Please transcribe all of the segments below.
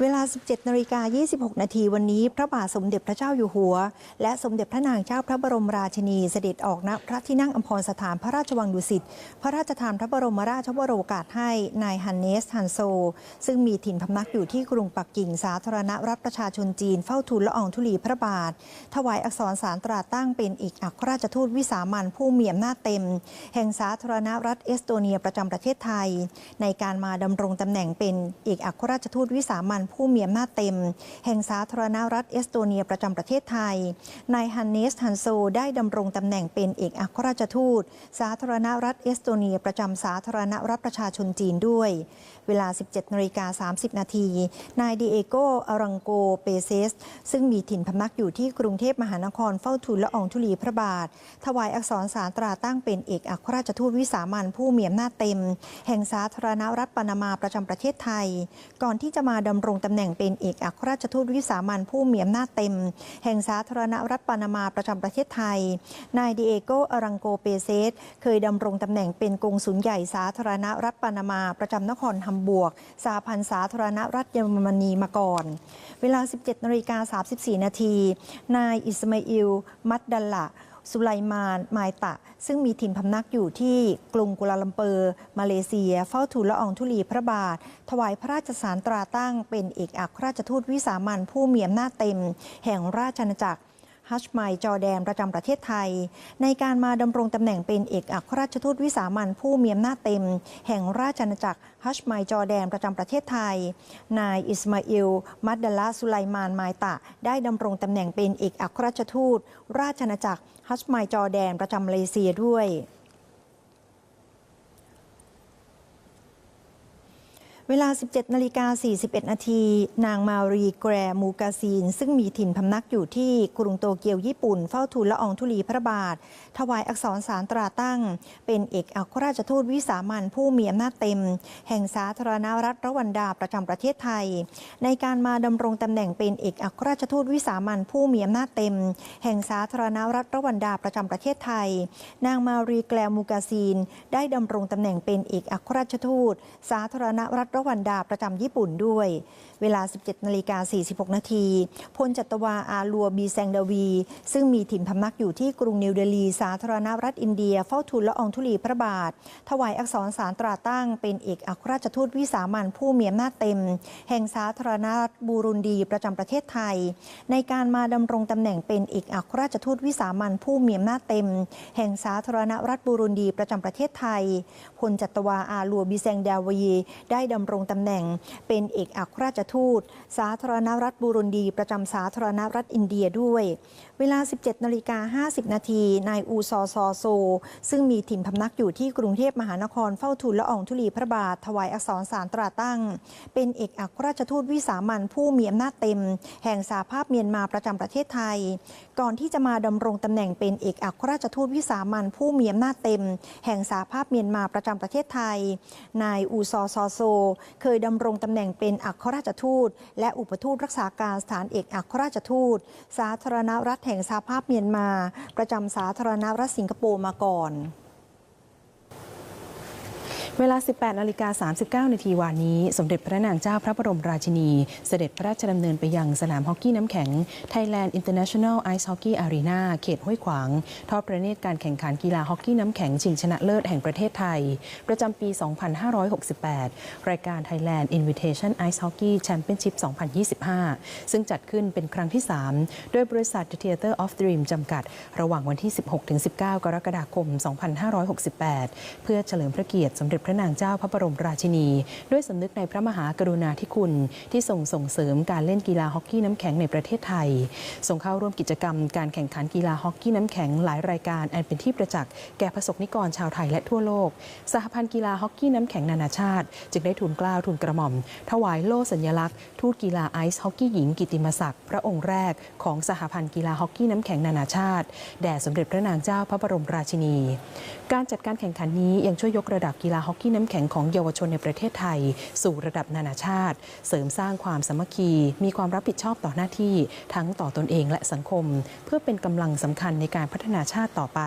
เวลา 17นาฬิกา26 นาทีวันนี้ พระบาทสมเด็จพระเจ้าอยู่หัว และสมเด็จพระนางเจ้าพระบรมราชินีเสด็จออกณพระที่นั่งอัมพรสถานพระราชวังดุสิต พระราชทานพระบรมราชวโรกาสให้นายฮันเนสฮันโซ ซึ่งมีถิ่นพำนักอยู่ที่กรุงปักกิ่งสาธารณรัฐประชาชนจีนเฝ้าทูลละอองธุลีพระบาท ถวายอักษรสารตราตั้งเป็นเอกอัครราชทูตวิสามันผู้มีอำนาจเต็ม แห่งสาธารณรัฐเอสโตเนียประจำประเทศไทย ในการมาดำรงตำแหน่งเป็นเอกอัครราชทูตวิสามันผู้มีอำนาจเต็ม แห่งสาธารณรัฐเอสโตเนียประจำประเทศไทย นายฮันเนสฮันโซได้ดำรงตำแหน่งเป็นเอกอัครราชทูต สาธารณรัฐเอสโตเนียประจำสาธารณรัฐประชาชนจีนด้วย เวลา 17นาฬิกา30 นาที นายดิเอโกอารังโก เปเซส ซึ่งมีถิ่นพำนักอยู่ที่กรุงเทพมหานครเฝ้าทูลละอองธุลีพระบาท ถวายอักษรสารตราตั้งเป็นเอกอัครราชทูตวิสามันผู้มีอำนาจเต็ม แห่งสาธารณรัฐปานามาประจำประเทศไทย ก่อนที่จะมาดำรงงตำแหน่งเป็นเอกอัครราชทูตวิสามันผู้มีอำนาจเต็ม แห่งสาธารณรัฐปานามาประจำประเทศไทย นายดิเอโกอารังโกเปเซส เคยดำรงตำแหน่งเป็นกงสุลใหญ่สาธารณรัฐปานามาประจำนครฮัมบวก สาพันธ์สาธารณรัฐเยอรมนีมาก่อน เวลา 17นาฬิกา34 นาที นายอิสมาอิล มัดดัลละ สุไลมานมายตะ ซึ่งมีถิ่นพำนักอยู่ที่กรุงกุลาลัมเปอร์ มาเลเซีย เฝ้าทูลละอองธุลีพระบาท ถวายพระราชสารตราตั้งเป็นเอกอัครราชทูตวิสามันผู้มีอำนาจเต็ม แห่งราชอาณาจักร ฮัชไมจอแดนประจำประเทศไทย ในการมาดำรงตำแหน่งเป็นเอกอัครราชทูตวิสามันผู้มีอำนาจเต็ม แห่งราชอาณาจักรฮัชไมจอแดนประจำประเทศไทย นายอิสมาอิล มัดดลาสุไลมานมายตะ ได้ดำรงตำแหน่งเป็นเอกอัครราชทูต ราชอาณาจักรฮัชไมจอแดนประจำมาเลเซียด้วย เวลา 17นาฬิกา41 นาที นางมารีแกรมูกาซีน ซึ่งมีถิ่นพำนักอยู่ที่กรุงโตเกียวญี่ปุ่น เฝ้าทูลละอองธุลีพระบาท ถวายอักษรสารตราตั้ง เป็นเอกอัครราชทูตวิสามันผู้มีอำนาจเต็ม แห่งสาธารณรัฐรวันดาประจำประเทศไทย ในการมาดำรงตำแหน่งเป็นเอกอัครราชทูตวิสามันผู้มีอำนาจเต็ม แห่งสาธารณรัฐรวันดาประจำประเทศไทย นางมารีแกรมูกาซีน ได้ดำรงตำแหน่งเป็นเอกอัครราชทูต สาธารณรัฐรวันดาประจำญี่ปุ่นด้วย เวลา 17นาฬิกา46 นาทีพลจัตวาอาลัวบีแซงดาวี ซึ่งมีถิ่นพำนักอยู่ที่กรุงนิวเดลี สาธารณรัฐอินเดีย เฝ้าทูลละอองธุลีพระบาท ถวายอักษรสารตราตั้ง เป็นเอกอัครราชทูตวิสามันผู้มีอำนาจเต็ม แห่งสาธารณรัฐบูรุนดีประจำประเทศไทย ในการมาดำรงตำแหน่งเป็นเอกอัครราชทูตวิสามันผู้มีอำนาจเต็ม แห่งสาธารณรัฐบูรุนดีประจำประเทศไทยพลจัตวาอาลัวบีแซงดาวีได้ดำำรงตำแหน่ง เป็นเอกอัครราชทูต สาธารณรัฐบูรุนดี ประจำสาธารณรัฐอินเดียด้วย เวลา 17นาฬิกา50 นาทีนายอูซอซอโซ ซึ่งมีถิ่นพำนักอยู่ที่กรุงเทพมหานครเฝ้าทูลละอองธุลีพระบาท ถวายอักษรสารตราตั้ง เป็นเอกอัครราชทูตวิสามันผู้มีอำนาจเต็ม แห่งสาภาพเมียนมาประจำประเทศไทย ก่อนที่จะมาดำรงตำแหน่งเป็นเอกอัครราชทูตวิสามันผู้มีอำนาจเต็ม แห่งสาภาพเมียนมาประจำประเทศไทย นายอูซอซอโซเคยดำรงตำแหน่งเป็นอัครราชทูต และอุปทูตรักษาการสถานเอกอัครราชทูต สาธารณรัฐแห่งสหภาพเมียนมา ประจำสาธารณรัฐสิงคโปร์มาก่อน เวลา 18นาฬิกา39 นาทีวานนี้ สมเด็จพระนางเจ้าพระบรมราชินี เสด็จพระราชดำเนินไปยังสนามฮอกกี้น้ำแข็ง Thailand International Ice Hockey Arena เขตห้วยขวาง ทอดประเนตรการแข่งขันกีฬาฮอกกี้น้ำแข็งชิงชนะเลิศแห่งประเทศไทย ประจำปี 2568 รายการ Thailand Invitation Ice Hockey Championship 2025 ซึ่งจัดขึ้นเป็นครั้งที่ 3 โดยบริษัท The Theater of Dream จำกัด ระหว่างวันที่ 16-19 กรกฎาคม 2568 เพื่อเฉลิมพระเกียรติสมเด็จพระนางเจ้าพระบรมราชินี ด้วยสำนึกในพระมหากรุณาธิคุณ ที่ทรงส่งเสริมการเล่นกีฬาฮอกกี้น้ำแข็งในประเทศไทยส่งเข้าร่วมกิจกรรมการแข่งขันกีฬาฮอกกี้น้ำแข็งหลายรายการอันเป็นที่ประจักษ์แก่ประสบนิกรชาวไทยและทั่วโลก สหพันธ์กีฬาฮอกกี้น้ำแข็งนานาชาติ จึงได้ทูลกล้าทูลกระหม่อม ถวายโล่สัญลักษณ์ทูตกีฬาไอซ์ฮอกกี้หญิงกิตติมศักดิ์พระองค์แรกของสหพันธ์กีฬาฮอกกี้น้ำแข็งนานาชาติแด่สมเด็จพระนางเจ้าพระบรมราชินี การจัดการแข่งขันนี้ยังช่วยยกระดับกีฬาฮอกกี้น้ำแข็งของเยาวชนในประเทศไทย สู่ระดับนานาชาติ เสริมสร้างความสามัคคี มีความรับผิดชอบต่อหน้าที่ทั้งต่อตนเองและสังคม เพื่อเป็นกำลังสำคัญในการพัฒนาชาติต่อไป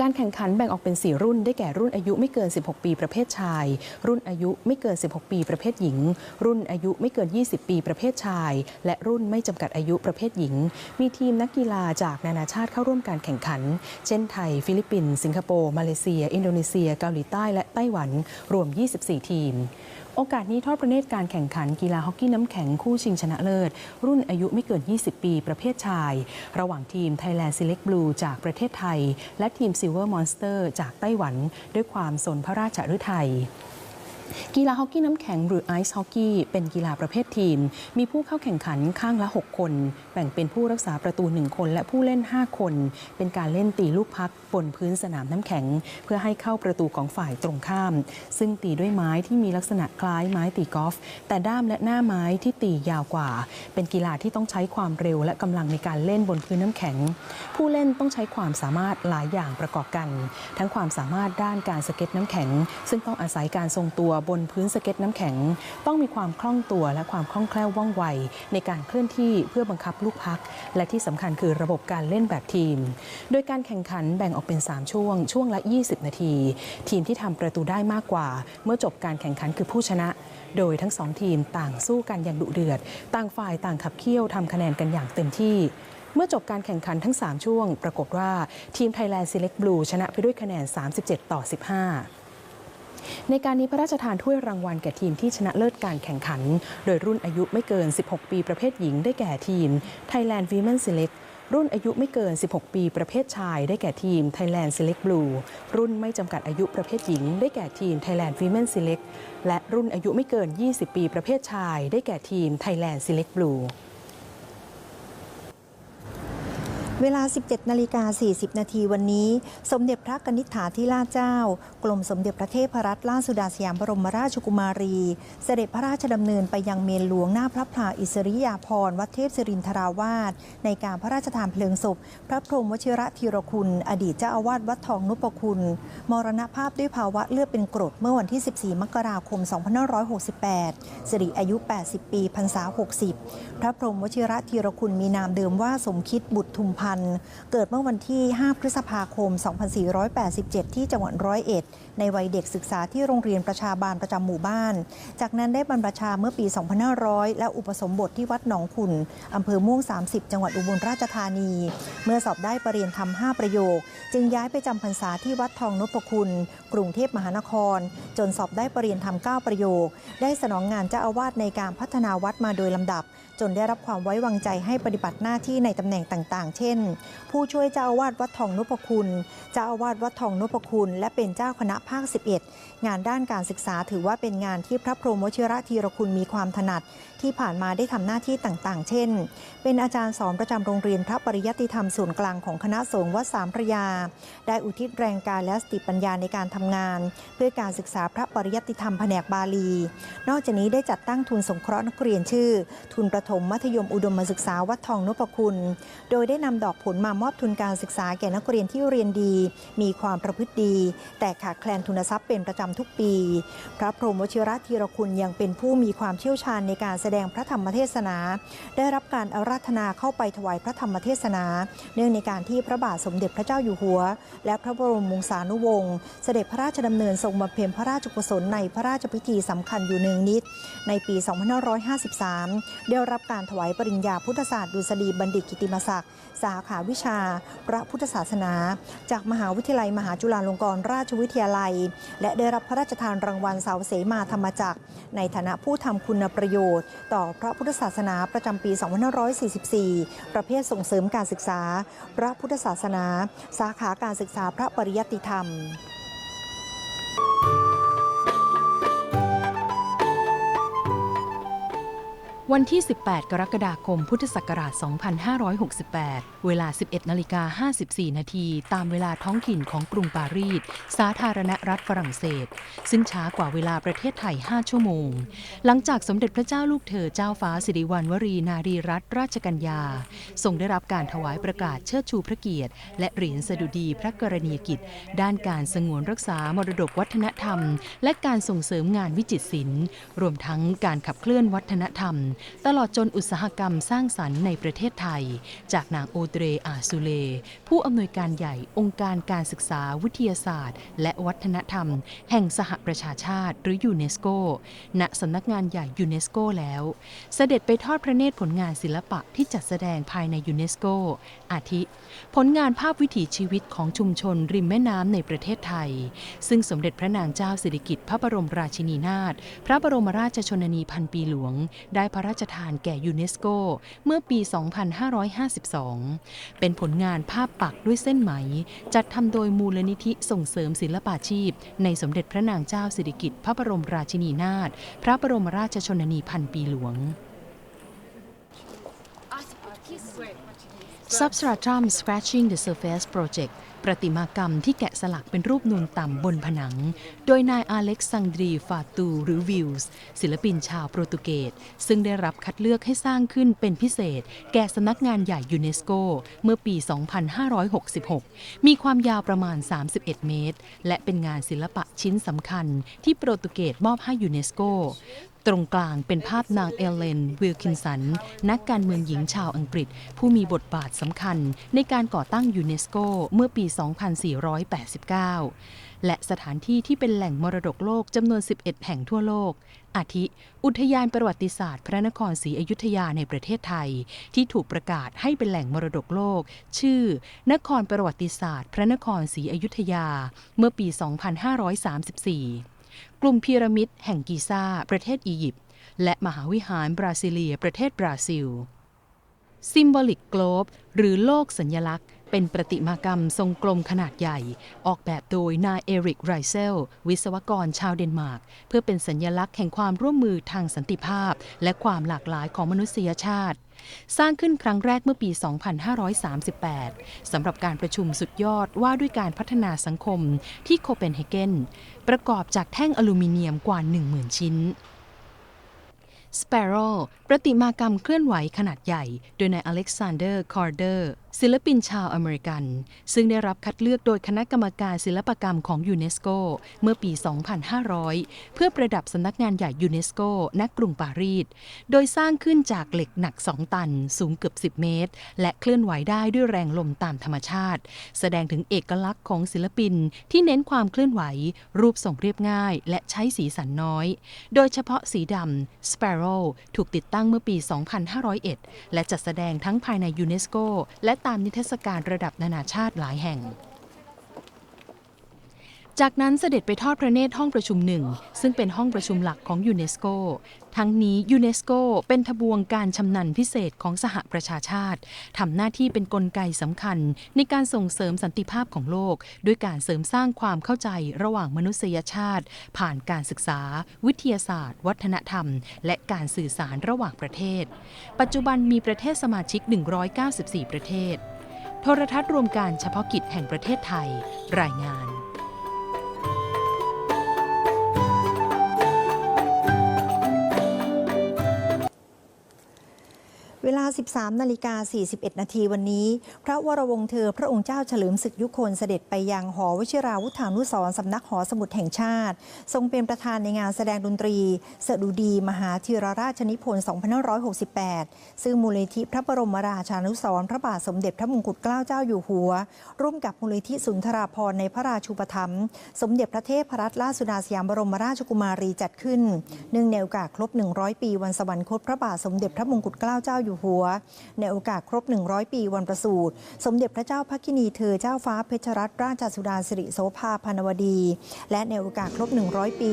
การแข่งขันแบ่งออกเป็น 4 รุ่น ได้แก่รุ่นอายุไม่เกิน 16 ปีประเภทชาย รุ่นอายุไม่เกิน 16 ปีประเภทหญิง รุ่นอายุไม่เกิน 20 ปีประเภทชาย และรุ่นไม่จำกัดอายุประเภทหญิง มีทีมนักกีฬาจากนานาชาติเข้าร่วมการแข่งขัน เช่นไทย ฟิลิปปินส์สิงคโปร์มาเลเซีย อินโดนีเซีย เกาหลีใต้และไต้หวันรวม 24 ทีม โอกาสนี้ทอดพระเนตรการแข่งขันกีฬาฮอกกี้น้ำแข็งคู่ชิงชนะเลิศ รุ่นอายุไม่เกิน 20 ปีประเภทชาย ระหว่างทีม Thailand Select Blue จากประเทศไทย และทีม Silver Monster จากไต้หวัน ด้วยความสนพระราชฤทัยกีฬาฮอกกี้น้ำแข็งหรือไอซ์ฮอกกี้เป็นกีฬาประเภททีม มีผู้เข้าแข่งขันข้างละ 6 คน แบ่งเป็นผู้รักษาประตู 1 คน และผู้เล่น 5 คน เป็นการเล่นตีลูกพัก บนพื้นสนามน้ำแข็ง เพื่อให้เข้าประตูของฝ่ายตรงข้าม ซึ่งตีด้วยไม้ที่มีลักษณะคล้ายไม้ตีกอล์ฟแต่ด้ามและหน้าไม้ที่ตียาวกว่า เป็นกีฬาที่ต้องใช้ความเร็วและกำลังในการเล่นบนพื้นน้ำแข็ง ผู้เล่นต้องใช้ความสามารถหลายอย่างประกอบกัน ทั้งความสามารถด้านการสเก็ตน้ำแข็ง ซึ่งต้องอาศัยการทรงตัวบนพื้นสเก็ตน้ำแข็ง ต้องมีความคล่องตัวและความคล่องแคล่วว่องไว ในการเคลื่อนที่เพื่อบังคับลูกพัก และที่สำคัญคือระบบการเล่นแบบทีม โดยการแข่งขันแบ่งออกเป็น 3 ช่วง ช่วงละ 20 นาที ทีมที่ทำประตูได้มากกว่า เมื่อจบการแข่งขันคือผู้ชนะ โดยทั้งสองทีมต่างสู้กันอย่างดุเดือด ต่างฝ่ายต่างขับเคี่ยวทำคะแนนกันอย่างเต็มที่เมื่อจบการแข่งขันทั้ง 3 ช่วง ปรากฏว่าทีม Thailand Select Blue ชนะไปด้วยคะแนน 37 ต่อ 15 ในการนี้พระราชทานถ้วยรางวัลแก่ทีมที่ชนะเลิศการแข่งขัน โดยรุ่นอายุไม่เกิน 16 ปีประเภทหญิงได้แก่ทีม Thailand Women Select รุ่นอายุไม่เกิน 16 ปีประเภทชาย ได้แก่ทีม Thailand Select Blue รุ่นไม่จำกัดอายุประเภทหญิง ได้แก่ทีม Thailand Women Select และรุ่นอายุไม่เกิน 20 ปีประเภทชาย ได้แก่ทีม Thailand Select Blue เวลา 17 นาฬิกา 40 นาทีวันนี้ สมเด็จพระกนิษฐาธิราชเจ้า กรมสมเด็จพระเทพรัตนราชสุดาสยามบรมราชกุมารี เสด็จพระราชดำเนินไปยังเมนหลวงหน้าพระพลาอิสริยาภรณ์วัดเทพศิรินทราวาสในการพระราชทานเพลิงศพ พระพรหมวชิระธีรคุณ อดีตเจ้าอาวาสวัดทองนุปคุณ มรณภาพด้วยภาวะเลือดเป็นกรดเมื่อวันที่ 14 มกราคม 2568 สิริอายุ 80 ปีพรรษา 60 พระพรหมวชิระธีรคุณมีนามเดิมว่าสมคิดบุตรทุมพันธ์ เกิดเมื่อวันที่ 5 พฤษภาคม 2487 ที่จังหวัดร้อยเอ็ดในวัยเด็กศึกษาที่โรงเรียนประชาบาลประจำหมู่บ้าน จากนั้นได้บรรพชาเมื่อปี 2500 และอุปสมบทที่วัดหนองขุนอำเภอม่วง 30 จังหวัดอุบลราชธานี เมื่อสอบได้ปรริญญาธรรม 5 ประโยค จึงย้ายไปจำพรรษาที่วัดทองนพคุณ กรุงเทพมหานคร จนสอบได้ปรริญญาธรรม 9 ประโยค ได้สนองงานเจ้าอาวาสในการพัฒนาวัดมาโดยลำดับ จนได้รับความไว้วางใจให้ปฏิบัติหน้าที่ในตำแหน่งต่างๆ เช่น ผู้ช่วยเจ้าอาวาสวัดทองนพคุณ เจ้าอาวาสวัดทองนพคุณ และเป็นเจ้าคณะภาค 11 งานด้านการศึกษาถือว่าเป็นงานที่พระพรหมวชิระธีรคุณมีความถนัด ที่ผ่านมาได้ทำหน้าที่ต่างๆ เช่น เป็นอาจารย์สอนประจำโรงเรียนพระปริยัติธรรมส่วนกลางของคณะสงฆ์วัดสามพระยา ได้อุทิศแรงกายและสติปัญญาในการทำงาน เพื่อการศึกษาพระปริยัติธรรมแผนกบาลี นอกจากนี้ได้จัดตั้งทุนสงเคราะห์นักเรียนชื่อ ทุนประถมมัธยมอุดมศึกษาวัดทองนพคุณ โดยได้นำดอกผลมามอบทุนการศึกษาแก่นักเรียนที่เรียนดี มีความประพฤติดี แต่ขาดแคลนทุนทรัพย์เป็นประจำทุกปี พระพรหมวชิระธีรคุณยังเป็นผู้มีความเชี่ยวชาญในการแสดงพระธรรมเทศนา ได้รับการอาราธนาเข้าไปถวายพระธรรมเทศนา เนื่องในการที่พระบาทสมเด็จพระเจ้าอยู่หัว และพระบรมวงศานุวงศ์เสด็จพระราชดำเนินทรงบำเพ็ญพระราชกุศลในพระราชพิธีสำคัญอยู่เนืองนิด ในปี 2553 ได้รับการถวายปริญญาพุทธศาสตร์ดุษฎีบัณฑิตกิติมศักดิ์สาขาวิชา พระพุทธศาสนา จากมหาวิทยาลัยมหาจุฬาลงกรณราชวิทยาลัยและได้รับพระราชทานรางวัลเสาเสมาธรรมจักร ในฐานะผู้ทำคุณประโยชน์ ต่อพระพุทธศาสนาประจำปี 2544 ประเภทส่งเสริมการศึกษา พระพุทธศาสนา สาขาการศึกษาพระปริยัติธรรม วันที่ 18 กรกฎาคม พุทธศักราช 2568 เวลา 11นาฬิกา54 นาทีตามเวลาท้องถิ่นของกรุงปารีส สาธารณรัฐฝรั่งเศส ซึ่งช้ากว่าเวลาประเทศไทย 5 ชั่วโมง หลังจากสมเด็จพระเจ้าลูกเธอเจ้าฟ้าสิริวัณวรีนารีรัตนราชกัญญา ทรงได้รับการถวายประกาศเชิดชูพระเกียรติ และเหรียญสดุดีพระกรณียกิจ ด้านการสงวนรักษามรดกวัฒนธรรม และการส่งเสริมงานวิจิตรศิลป์ รวมทั้งการขับเคลื่อนวัฒนธรรมตลอดจนอุตสาหกรรมสร้างสรรค์ในประเทศไทย จากนางโอเดรอาซูเล ผู้อำนวยการใหญ่องค์การการศึกษาวิทยาศาสตร์ และวัฒนธรรม แห่งสหประชาชาติ หรือยูเนสโก ณสำนักงานใหญ่ยูเนสโกแล้ว เสด็จไปทอดพระเนตรผลงานศิลปะที่จัดแสดงภายในยูเนสโก อาทิ ผลงานภาพวิถีชีวิตของชุมชนริมแม่น้ำในประเทศไทย ซึ่งสมเด็จพระนางเจ้าสิริกิติ์พระบรมราชินีนาถพระบรมราชชนนีพันปีหลวง ได้พระราชทานแก่ยูเนสโกเมื่อปี 2552 เป็นผลงานภาพปักด้วยเส้นไหม จัดทำโดยมูลนิธิส่งเสริมศิลปาชีพ ในสมเด็จพระนางเจ้าสิริกิติ์พระบรมราชินีนาถพระบรมราชชนนีพันปีหลวง Substratum Scratching the Surface Project ประติมากรรมที่แกะสลักเป็นรูปนูนต่ำบนผนัง โดยนายอาเล็กซานดรีฟาตูหรือวิลส์ศิลปินชาวโปรตุเกส ซึ่งได้รับคัดเลือกให้สร้างขึ้นเป็นพิเศษ แก่สำนักงานใหญ่ยูเนสโก เมื่อปี 2566 มีความยาวประมาณ 31 เมตร และเป็นงานศิลปะชิ้นสำคัญที่โปรตุเกสมอบให้ยูเนสโก ตรงกลางเป็นภาพนางเอเลน วิลคินสัน นักการเมืองหญิงชาวอังกฤษ ผู้มีบทบาทสำคัญในการก่อตั้งยูเนสโกเมื่อปี 2489 และสถานที่ที่เป็นแหล่งมรดกโลกจำนวน 11 แห่งทั่วโลก อาทิ อุทยานประวัติศาสตร์ พระนครศรีอยุธยาในประเทศไทย ที่ถูกประกาศให้เป็นแหล่งมรดกโลก ชื่อ นครประวัติศาสตร์ พระนครศรีอยุธยา เมื่อปี 2534 กลุ่มพีระมิดแห่งกิซาประเทศอียิปต์ และมหาวิหารบราซิเลีย ประเทศบราซิล Symbolic Globe หรือโลกสัญญลักษณ์ เป็นประติมากรรมทรงกลมขนาดใหญ่ ออกแบบโดยนายเอริกไรเซล วิศวกรชาวเดนมาร์ก เพื่อเป็นสัญญลักษณ์แห่งความร่วมมือทางสันติภาพ และความหลากหลายของมนุษยชาติ สร้างขึ้นครั้งแรกเมื่อปี 2538 สำหรับการประชุมสุดยอดว่าด้วยการพัฒนาสังคมที่โคเปนเฮเกนประกอบจากแท่งอลูมิเนียมกว่า 10,000 ชิ้น Sparrow ประติมากรรมเคลื่อนไหวขนาดใหญ่ โดยนายอเล็กซานเดอร์ คอร์เดอร์ ศิลปินชาวอเมริกัน ซึ่งได้รับคัดเลือกโดยคณะกรรมการศิลปกรรมของยูเนสโกเมื่อปี 2500 เพื่อประดับสำนักงานใหญ่ยูเนสโกณกรุงปารีส โดยสร้างขึ้นจากเหล็กหนัก 2 ตัน สูงเกือบ 10 เมตร และเคลื่อนไหวได้ด้วยแรงลมตามธรรมชาติ แสดงถึงเอกลักษณ์ของศิลปินที่เน้นความเคลื่อนไหว รูปทรงเรียบง่าย และใช้สีสันน้อย โดยเฉพาะสีดำ Carol ถูกติดตั้งเมื่อปี 2501 และจัดแสดงทั้งภายในยูเนสโกและตามนิทรรศการระดับนานาชาติหลายแห่ง จากนั้นเสด็จไปทอดพระเนตรห้องประชุมหนึ่ง ซึ่งเป็นห้องประชุมหลักของยูเนสโก ทั้งนี้ยูเนสโกเป็นทบวงการชำนาญพิเศษของสหประชาชาติทำหน้าที่เป็นนกลไกสำคัญ ในการส่งเสริมสันติภาพของโลก ด้วยการเสริมสร้างความเข้าใจระหว่างมนุษยชาติ ผ่านการศึกษา วิทยาศาสตร์ วัฒนธรรม และการสื่อสารระหว่างประเทศ ปัจจุบันมีประเทศสมาชิก 194 ประเทศ โทรทัศน์รวมการเฉพาะกิจแห่งประเทศไทย รายงาน เวลา 13 นาฬิกา 41 นาทีวันนี้ พระวรวงศ์เธอพระองค์เจ้าเฉลิมศึกยุคนเสด็จไปยังหอวชิราวุธานุสรสำนักหอสมุดแห่งชาติ ทรงเป็นประธานในงานแสดงดนตรี สดุดีมหาธีรราชนิพนธ์2568 ซึ่งมูลนิธิพระบรมราชานุสรพระบาทสมเด็จพระมงกุฎเกล้าเจ้าอยู่หัว ร่วมกับมูลนิธิสุนทราภรณ์ในพระราชูปถัมภ์สมเด็จพระเทพรัตนราชสุดาสยามบรมราชกุมารีจัดขึ้นเนื่องในโอกาสครบ 100 ปีวันสวรรคตพระบาทสมเด็จพระมงกุฎเกล้าเจ้าอยู่หัว ในโอกาสครบ 100 ปีวันประสูติสมเด็จพระเจ้าพักกินีเธอเจ้าฟ้าเพชรรัตนราชสุดาสิริโสภาพานวดี และในโอกาสครบ 100 ปี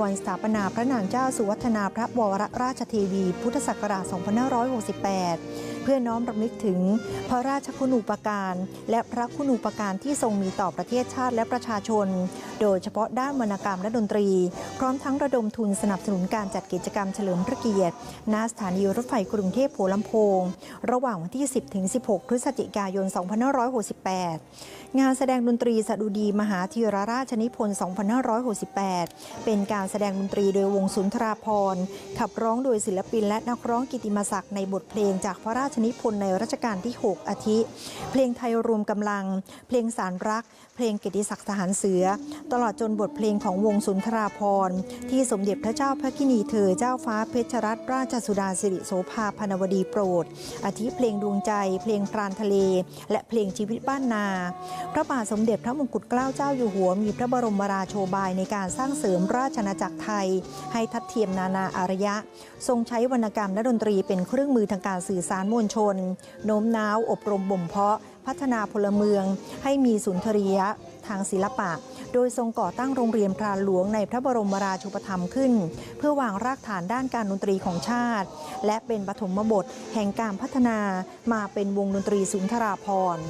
วันสถาปนาพระนางเจ้าสุวัฒนาพระวรราชเทวี พุทธศักราช 2568เพื่อน้อมรำลึกถึง พระราชคุณูปการ และพระคุณูปการที่ทรงมีต่อประเทศชาติและประชาชน โดยเฉพาะด้านวรรณกรรมและดนตรี พร้อมทั้งระดมทุนสนับสนุนการจัดกิจกรรมเฉลิมพระเกียรติณสถานีรถไฟกรุงเทพหัวลำโพง ระหว่างวันที่ 10 ถึง 16 พฤศจิกายน 2568 งานแสดงดนตรีสดุดีมหาธีรราชนิพนธ์ 2568 เป็นการแสดงดนตรีโดยวงสุนทราพรขับร้องโดยศิลปินและนักร้องกิติมศักดิ์ในบทเพลงจากพระราชชนิพนธ์ในรัชกาลที่ 6 อาทิ เพลงไทยรวมกำลัง เพลงสารรัก เพลงเกียรติศักดิ์ทหารเสือ ตลอดจนบทเพลงของวงสุนทราพรที่สมเด็จพระเจ้าพระกินีเธอเจ้าฟ้าเพชรรัตนราชสุดาสิริโสภาพนวดีโปรด อาทิเพลงดวงใจ เพลงพรานทะเล และเพลงชีวิตบ้านนาพระบาทสมเด็จพระมงกุฎเกล้าเจ้าอยู่หัว มีพระบรมราโชบายในการสร้างเสริมราชอาจักรไทย ให้ทัดเทียมนานาอารยะ ทรงใช้วรรณกรรมและดนตรีเป็นเครื่องมือทางการสื่อสารมวลชน โน้มน้าวอบรมบ่มเพาะ พัฒนาพลเมือง ให้มีสุนทรียะทางศิลปะ โดยทรงก่อตั้งโรงเรียนพรานหลวงในพระบรมราชูปถัมภ์ขึ้น เพื่อวางรากฐานด้านการดนตรีของชาติ และเป็นปฐมบทแห่งการพัฒนามาเป็นวงดนตรีสุนทราพรณ์